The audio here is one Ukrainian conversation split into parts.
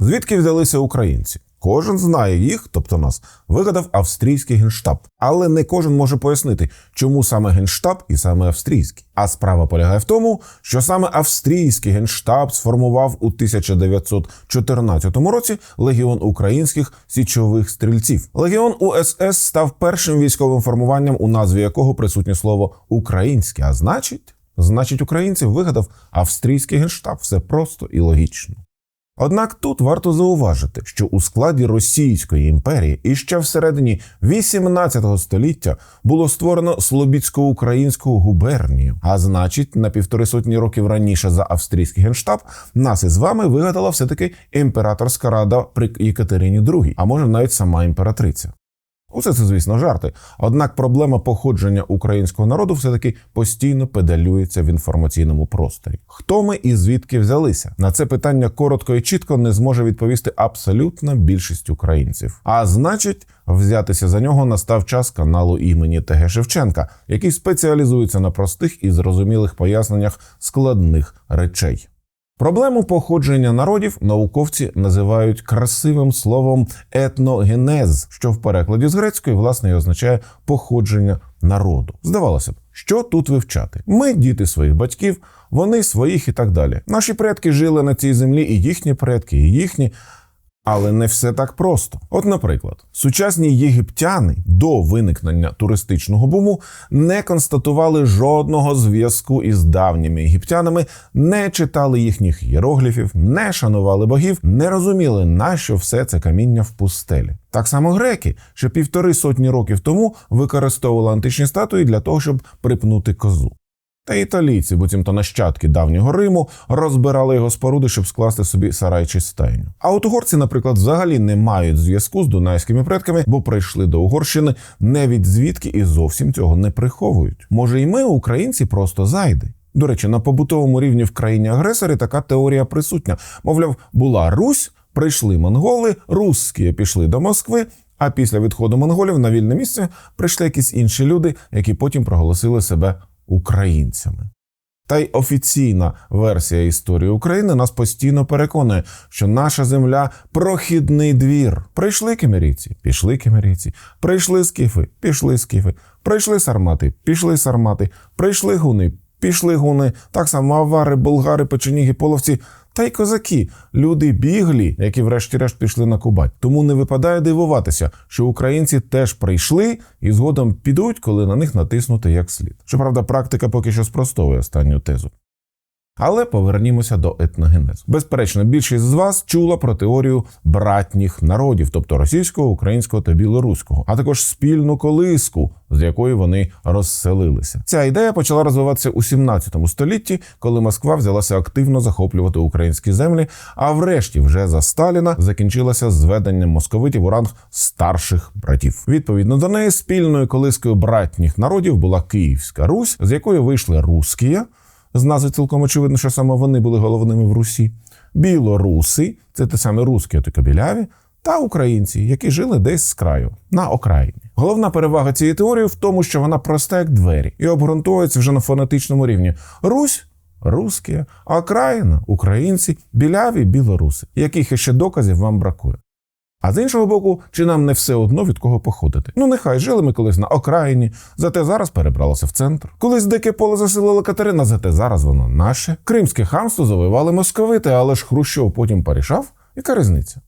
Звідки взялися українці? Кожен знає їх, тобто нас, вигадав австрійський генштаб. Але не кожен може пояснити, чому саме генштаб і саме австрійський. А справа полягає в тому, що саме австрійський генштаб сформував у 1914 році легіон українських січових стрільців. Легіон УСС став першим військовим формуванням, у назві якого присутнє слово українське. А значить, значить, українців вигадав австрійський генштаб. Все просто і логічно. Однак тут варто зауважити, що у складі Російської імперії іще всередині 18 століття було створено Слобідсько-українську губернію. А значить, на півтори сотні років раніше за австрійський генштаб нас із вами вигадала все таки імператорська рада при Єкатерині II, а може навіть сама імператриця. Усе це, звісно, жарти. Однак проблема походження українського народу все-таки постійно педалюється в інформаційному просторі. Хто ми і звідки взялися? На це питання коротко і чітко не зможе відповісти абсолютна більшість українців. А значить, взятися за нього настав час каналу імені ТГ Шевченка, який спеціалізується на простих і зрозумілих поясненнях складних речей. Проблему походження народів науковці називають красивим словом етногенез, що в перекладі з грецької власне і означає походження народу. Здавалося б, що тут вивчати? Ми діти своїх батьків, вони своїх і так далі. Наші предки жили на цій землі, і їхні предки, і їхні. Але не все так просто. От, наприклад, сучасні єгиптяни до виникнення туристичного буму не констатували жодного зв'язку із давніми єгиптянами, не читали їхніх іерогліфів, не шанували богів, не розуміли, нащо все це каміння в пустелі. Так само греки ще півтори сотні років тому використовували античні статуї для того, щоб припнути козу. Та італійці, буцімто нащадки давнього Риму, розбирали його споруди, щоб скласти собі сарай чи стайню. А от угорці, наприклад, взагалі не мають зв'язку з дунайськими предками, бо прийшли до Угорщини не від звідки і зовсім цього не приховують. Може, і ми, українці, просто зайди. До речі, на побутовому рівні в країні агресорі така теорія присутня. Мовляв, була Русь, прийшли монголи, русські пішли до Москви. А після відходу монголів на вільне місце прийшли якісь інші люди, які потім проголосили себе українцями. Та й офіційна версія історії України нас постійно переконує, що наша земля прохідний двір. Прийшли кемерійці, пішли кемерійці, прийшли скіфи, пішли скіфи, прийшли сармати, пішли сармати, прийшли гуни, пішли гуни, так само авари, болгари, печеніги, половці. Та й козаки, люди біглі, які врешті-решт пішли на Кубань. Тому не випадає дивуватися, що українці теж прийшли і згодом підуть, коли на них натиснути як слід. Щоправда, практика поки що спростовує останню тезу. Але повернімося до етногенезу. Безперечно, більшість з вас чула про теорію братніх народів, тобто російського, українського та білоруського, а також спільну колиску, з якої вони розселилися. Ця ідея почала розвиватися у 17 столітті, коли Москва взялася активно захоплювати українські землі. А врешті, вже за Сталіна, закінчилася зведенням московитів у ранг старших братів. Відповідно до неї, спільною колискою братніх народів була Київська Русь, з якої вийшли рускія. З назви цілком очевидно, що саме вони були головними в Русі, білоруси, це те саме русські, тільки біляві, та українці, які жили десь з краю на окраїні. Головна перевага цієї теорії в тому, що вона проста як двері і обґрунтовується вже на фонетичному рівні. Русь. Русські, а окраїна українці, біляві білоруси, яких іще доказів вам бракує. А з іншого боку, чи нам не все одно від кого походити? Ну нехай жили ми колись на окраїні, зате зараз перебралося в центр. Колись дике поле заселила Катерина, зате зараз воно наше. Кримське хамство завоювали московити, але ж Хрущов потім порішав. Яка різниця?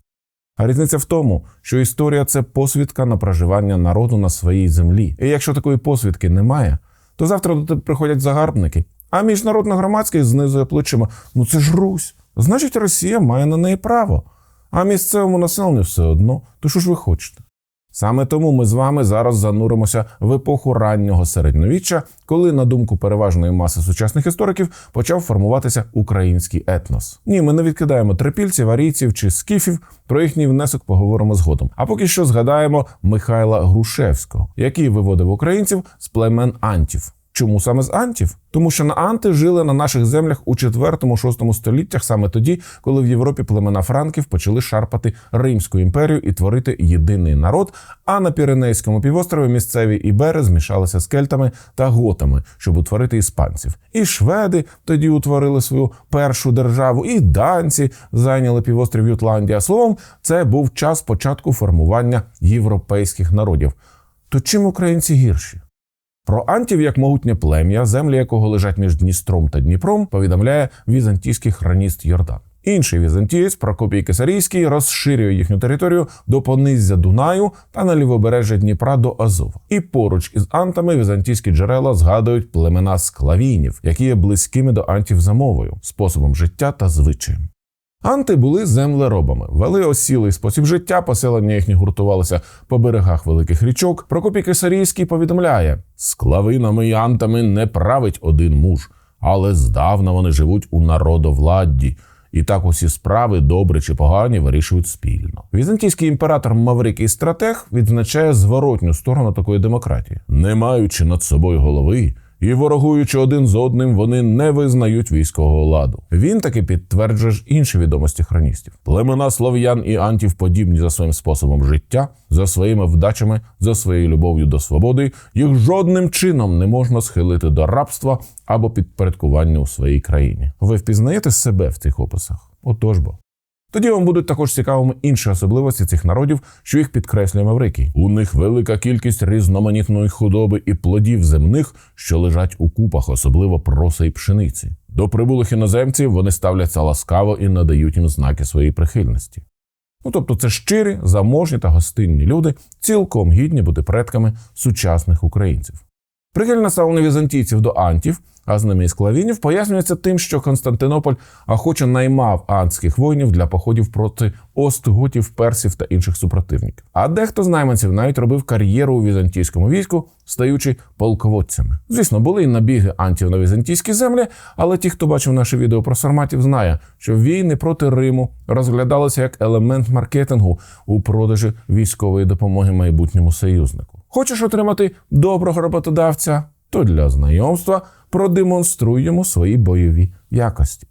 А різниця в тому, що історія це посвідка на проживання народу на своїй землі. І якщо такої посвідки немає, то завтра до тебе приходять загарбники. А міжнародна громадськість знизує плечима. Ну це ж Русь. Значить, Росія має на неї право. А місцевому населенню все одно. То що ж ви хочете? Саме тому ми з вами зараз зануримося в епоху раннього середньовіччя, коли, на думку переважної маси сучасних істориків, почав формуватися український етнос. Ні, ми не відкидаємо трипільців, арійців чи скіфів. Про їхній внесок поговоримо згодом. А поки що згадаємо Михайла Грушевського, який виводив українців з племен антів. Чому саме з антів? Тому що на анти жили на наших землях у 4-6 століттях, саме тоді, коли в Європі племена франків почали шарпати Римську імперію і творити єдиний народ. А на Піренейському півострові місцеві ібери змішалися з кельтами та готами, щоб утворити іспанців. І шведи тоді утворили свою першу державу, і данці зайняли півострів Ютландія. Словом, це був час початку формування європейських народів. То чим українці гірші? Про антів як могутнє плем'я, землі якого лежать між Дністром та Дніпром, повідомляє візантійський хроніст Йордан. Інший візантієць Прокопій Кисарійський розширює їхню територію до пониззя Дунаю та на лівобережжя Дніпра до Азова. І поруч із антами візантійські джерела згадують племена склавінів, які є близькими до антів за мовою, способом життя та звичаєм. Анти були землеробами, вели осілий спосіб життя, поселення їхні гуртувалися по берегах великих річок. Прокопій Кисарійський повідомляє: склавинами і антами не править один муж, але здавна вони живуть у народовладді. І так усі справи, добрі чи погані, вирішують спільно. Візантійський імператор Маврикій Стратег відзначає зворотню сторону такої демократії, не маючи над собою голови. І ворогуючи один з одним, вони не визнають військового ладу. Він таки підтверджує ж інші відомості хроністів. Племена слов'ян і антів подібні за своїм способом життя, за своїми вдачами, за своєю любов'ю до свободи. Їх жодним чином не можна схилити до рабства або підпорядкування у своїй країні. Ви впізнаєте себе в цих описах? Отож бо. Тоді вам будуть також цікавими інші особливості цих народів, що їх підкреслює Маврикій. У них велика кількість різноманітної худоби і плодів земних, що лежать у купах, особливо проса і пшениці. До прибулих іноземців вони ставляться ласкаво і надають їм знаки своєї прихильності. Ну тобто, це щирі, заможні та гостинні люди, цілком гідні бути предками сучасних українців. Прихильне ставлення візантійців до антів, а з ними і склавінів, пояснюється тим, що Константинополь охоче наймав антських воїнів для походів проти остготів, персів та інших супротивників. А дехто з найманців навіть робив кар'єру у візантійському війську, стаючи полководцями. Звісно, були і набіги антів на візантійські землі, але ті, хто бачив наше відео про сарматів, знає, що війни проти Риму розглядалися як елемент маркетингу у продажі військової допомоги майбутньому союзнику. Хочеш отримати доброго роботодавця? То для знайомства продемонструй йому свої бойові якості.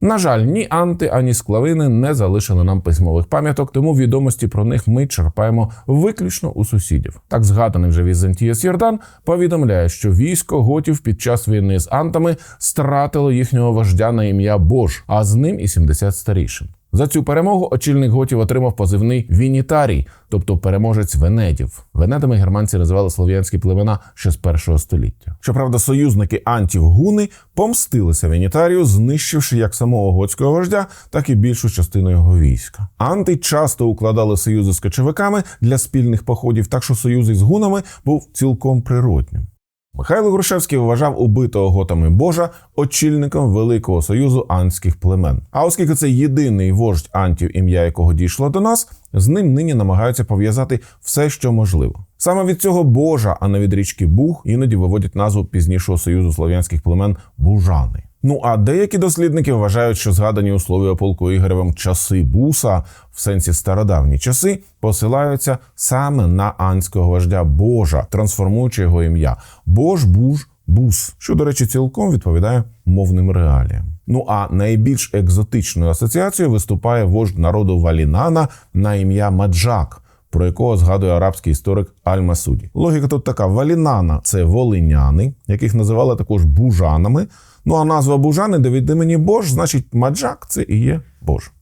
На жаль, ні анти, ані склавини не залишили нам письмових пам'яток, тому відомості про них ми черпаємо виключно у сусідів. Так згаданий вже Візантієс Йордан повідомляє, що військо готів під час війни з антами стратило їхнього вождя на ім'я Бож, а з ним і 70 старішин. За цю перемогу очільник готів отримав позивний Вінітарій, тобто переможець венедів. Венедами германці називали слов'янські племена ще з першого століття. Щоправда, союзники антів гуни помстилися Вінітарію, знищивши як самого готського вождя, так і більшу частину його війська. Анти часто укладали союзи з кочовиками для спільних походів, так що союз із гунами був цілком природнім. Михайло Грушевський вважав убитого готами Божа очільником Великого Союзу антських племен. А оскільки це єдиний вождь антів, ім'я якого дійшло до нас, з ним нині намагаються пов'язати все, що можливо. Саме від цього Божа, а не від річки Буг, іноді виводять назву пізнішого союзу слов'янських племен Бужани. Ну а деякі дослідники вважають, що згадані у слові о полку Ігоревим часи буса, в сенсі стародавні часи, посилаються саме на анського вождя Божа, трансформуючи його ім'я Бож Буж Бус, що, до речі, цілком відповідає мовним реаліям. Ну а найбільш екзотичною асоціацією виступає вождь народу Валінана на ім'я Маджак. Про якого згадує арабський історик Аль-Масуді. Логіка тут така: Валінана це волиняни, яких називали також бужанами. Ну а назва Бужани, де від імені Бож, значить Маджак це і є Бож.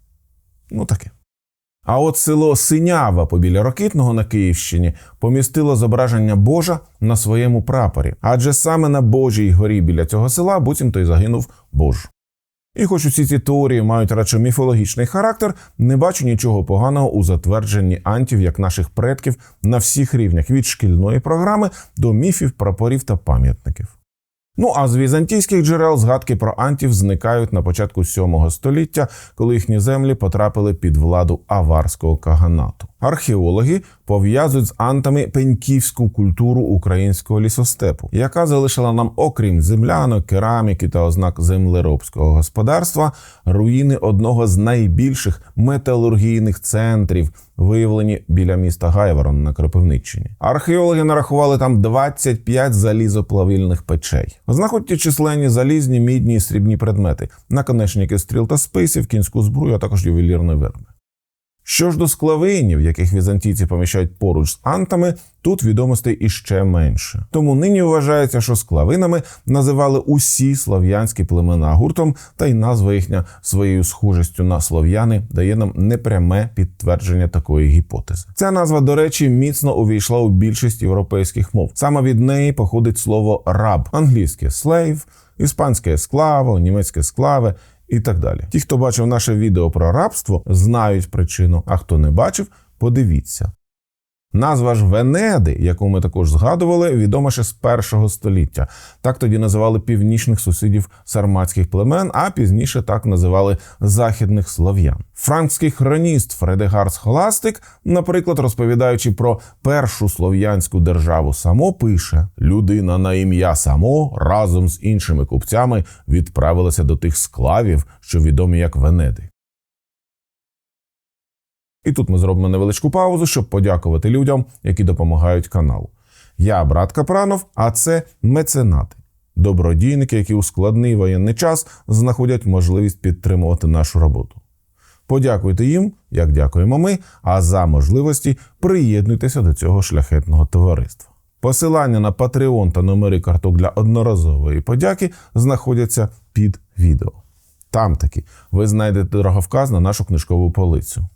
Ну таке. А от село Синява побіля Рокитного на Київщині помістило зображення Божа на своєму прапорі, адже саме на Божій горі біля цього села буцімто й загинув Бож. І хоч усі ці теорії мають радше міфологічний характер, не бачу нічого поганого у затвердженні антів як наших предків на всіх рівнях від шкільної програми до міфів, прапорів та пам'ятників. Ну а з візантійських джерел згадки про антів зникають на початку 7 століття, коли їхні землі потрапили під владу аварського каганату. Археологи пов'язують з антами пеньківську культуру українського лісостепу, яка залишила нам, окрім землянок, кераміки та ознак землеробського господарства, руїни одного з найбільших металургійних центрів, виявлені біля міста Гайворон на Кропивниччині. Археологи нарахували там 25 залізоплавильних печей. Знаходять численні залізні, мідні і срібні предмети, наконечники стріл та списів, кінську зброю, а також ювелірні вироби. Що ж до склавинів, яких візантійці поміщають поруч з антами, тут відомостей іще менше. Тому нині вважається, що склавинами називали усі слов'янські племена гуртом, та й назва їхня своєю схожістю на слов'яни дає нам непряме підтвердження такої гіпотези. Ця назва, до речі, міцно увійшла у більшість європейських мов. Саме від неї походить слово раб, англійське slave, іспанське склаво, німецьке склаве і так далі. Ті, хто бачив наше відео про рабство, знають причину, а хто не бачив, подивіться. Назва ж Венеди, яку ми також згадували, відома ще з першого століття. Так тоді називали північних сусідів сарматських племен, а пізніше так називали західних слов'ян. Франкський хроніст Фредегар Схоластик, наприклад, розповідаючи про першу слов'янську державу само, пише: людина на ім'я само разом з іншими купцями відправилася до тих склавів, що відомі як Венеди. І тут ми зробимо невеличку паузу, щоб подякувати людям, які допомагають каналу. Я брат Капранов, а це меценати, добродійники, які у складний воєнний час знаходять можливість підтримувати нашу роботу. Подякуйте їм, як дякуємо ми, а за можливості приєднуйтеся до цього шляхетного товариства. Посилання на Patreon та номери карток для одноразової подяки знаходяться під відео. Там таки ви знайдете дороговказ на нашу книжкову полицю.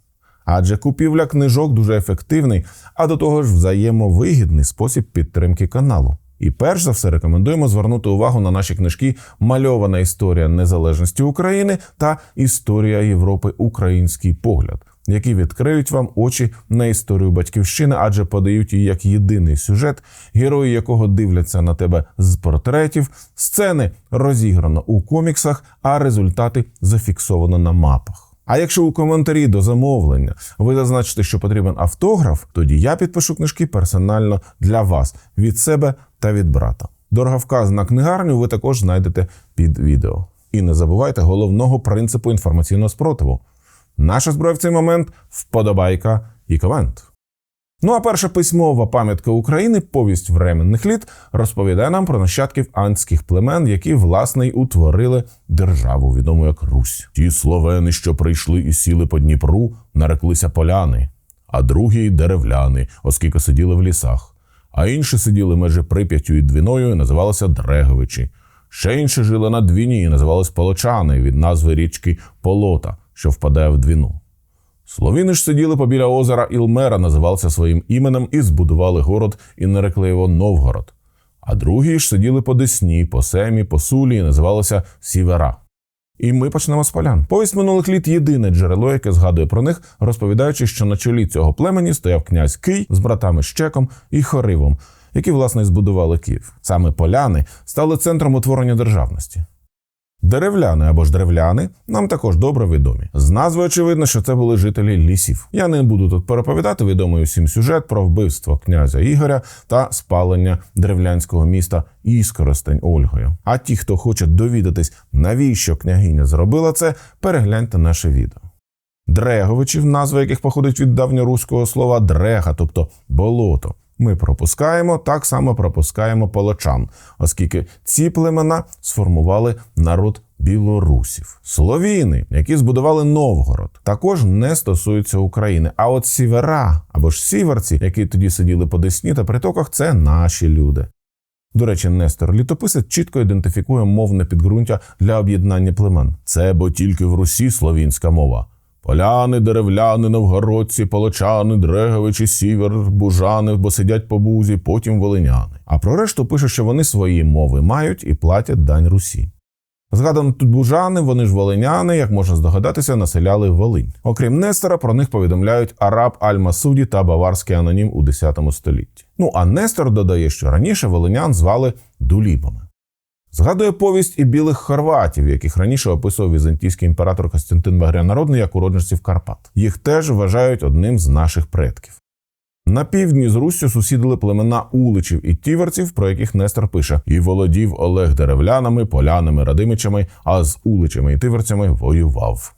Адже купівля книжок дуже ефективний, а до того ж взаємовигідний спосіб підтримки каналу. І перш за все рекомендуємо звернути увагу на наші книжки Мальована історія незалежності України та Історія Європи Український погляд, які відкриють вам очі на історію батьківщини, адже подають її як єдиний сюжет, герої якого дивляться на тебе з портретів, сцени розіграно у коміксах, а результати зафіксовано на мапах. А якщо у коментарі до замовлення ви зазначите, що потрібен автограф, тоді я підпишу книжки персонально для вас від себе та від брата. Дороговказ на книгарню ви також знайдете під відео. І не забувайте головного принципу інформаційного спротиву. Наша зброя в цей момент вподобайка і комент. Ну а перша письмова пам'ятка України, повість временних літ, розповідає нам про нащадків антських племен, які власне й утворили державу, відому як Русь. Ті словени, що прийшли і сіли по Дніпру, нареклися поляни, а другі деревляни, оскільки сиділи в лісах. А інші сиділи межі Прип'яттю і Двіною, і називалися Дреговичі. Ще інші жили на Двіні і називались Полочани від назви річки Полота, що впадає в Двіну. Словіни ж сиділи побіля озера Ілмера, називався своїм іменем і збудували город і нарекли його Новгород. А другі ж сиділи по Десні, по Семі, по Сулі і називалися Сівера. І ми почнемо з полян. Повість минулих літ єдине джерело, яке згадує про них, розповідаючи, що на чолі цього племені стояв князь Кий з братами Щеком і Хоривом, які власне збудували Київ. Саме поляни стали центром утворення державності. Деревляни або ж древляни нам також добре відомі. З назви очевидно, що це були жителі лісів. Я не буду тут переповідати відомий усім сюжет про вбивство князя Ігоря та спалення древлянського міста Іскоростень Ольгою. А ті, хто хоче довідатись, навіщо княгиня зробила це, перегляньте наше відео. Дреговичів, назва яких походить від давньоруського слова дрега, тобто болото. Ми пропускаємо, так само пропускаємо полочан, оскільки ці племена сформували народ білорусів. Словіни, які збудували Новгород, також не стосуються України. А от сівера або ж сіверці, які тоді сиділи по Десні та притоках, це наші люди. До речі, Нестор літописець чітко ідентифікує мовне підґрунтя для об'єднання племен. Це бо тільки в Русі словінська мова. Поляни, деревляни, новгородці, полочани, дреговичі, сівер, бужани, бо сидять по бузі, потім волиняни. А про решту пише, що вони свої мови мають і платять дань Русі. Згадано тут бужани, вони ж волиняни, як можна здогадатися, населяли Волинь. Окрім Нестора, про них повідомляють араб Аль-Масуді та баварський анонім у X столітті. Ну а Нестор додає, що раніше волинян звали дулібами. Згадує повість і білих хорватів, яких раніше описував візантійський імператор Костянтин Багрянародний як уродженців Карпат. Їх теж вважають одним з наших предків. На півдні з Руссю сусідили племена уличів і тіверців, про яких Нестор пише: і володів Олег деревлянами, полянами, радимичами, а з уличами і тиверцями воював.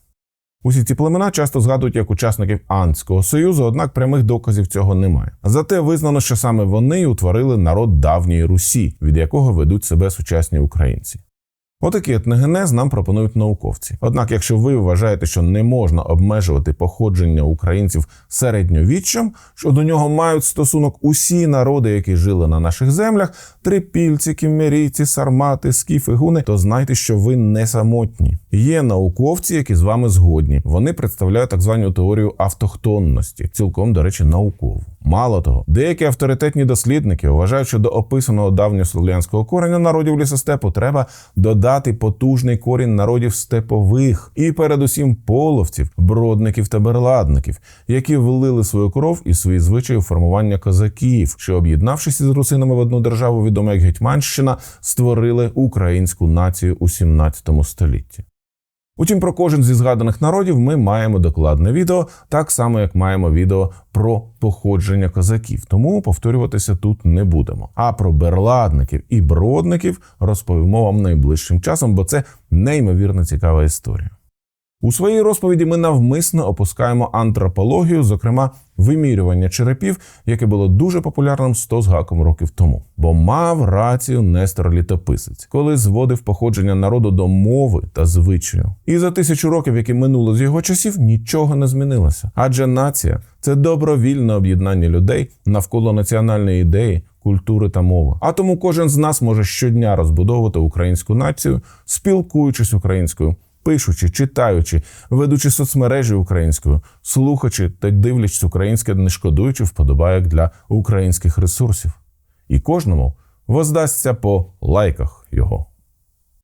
Усі ці племена часто згадують як учасників Андського союзу, однак прямих доказів цього немає. Зате визнано, що саме вони утворили народ давньої Русі, від якого ведуть себе сучасні українці. Отакий етногенез нам пропонують науковці. Однак, якщо ви вважаєте, що не можна обмежувати походження українців середньовіччям, що до нього мають стосунок усі народи, які жили на наших землях, трипільці, кіммерійці, сармати, скіфи, гуни, то знайте, що ви не самотні. Є науковці, які з вами згодні. Вони представляють так звану теорію автохтонності, цілком, до речі, наукову. Мало того, деякі авторитетні дослідники вважають, що до описаного давньослов'янського кореня народів лісостепу треба додати потужний корінь народів степових і, передусім, половців, бродників та берладників, які влили свою кров і свої звичаї у формування козаків, що, об'єднавшись із русинами в одну державу, відому як Гетьманщина, створили українську націю у 17 столітті. Утім, про кожен зі згаданих народів ми маємо докладне відео, так само як маємо відео про походження козаків. Тому повторюватися тут не будемо. А про берладників і бродників розповімо вам найближчим часом, бо це неймовірно цікава історія. У своїй розповіді ми навмисно опускаємо антропологію, зокрема вимірювання черепів, яке було дуже популярним 100 з гаком років тому. Бо мав рацію Нестор Літописець, коли зводив походження народу до мови та звичаю. І за тисячу років, які минуло з його часів, нічого не змінилося. Адже нація це добровільне об'єднання людей навколо національної ідеї. Культури та мови. А тому кожен з нас може щодня розбудовувати українську націю, спілкуючись українською, пишучи, читаючи, ведучи соцмережі українською, слухачи та дивлячись українське, не шкодуючи вподобайок для українських ресурсів. І кожному воздасться по лайках його.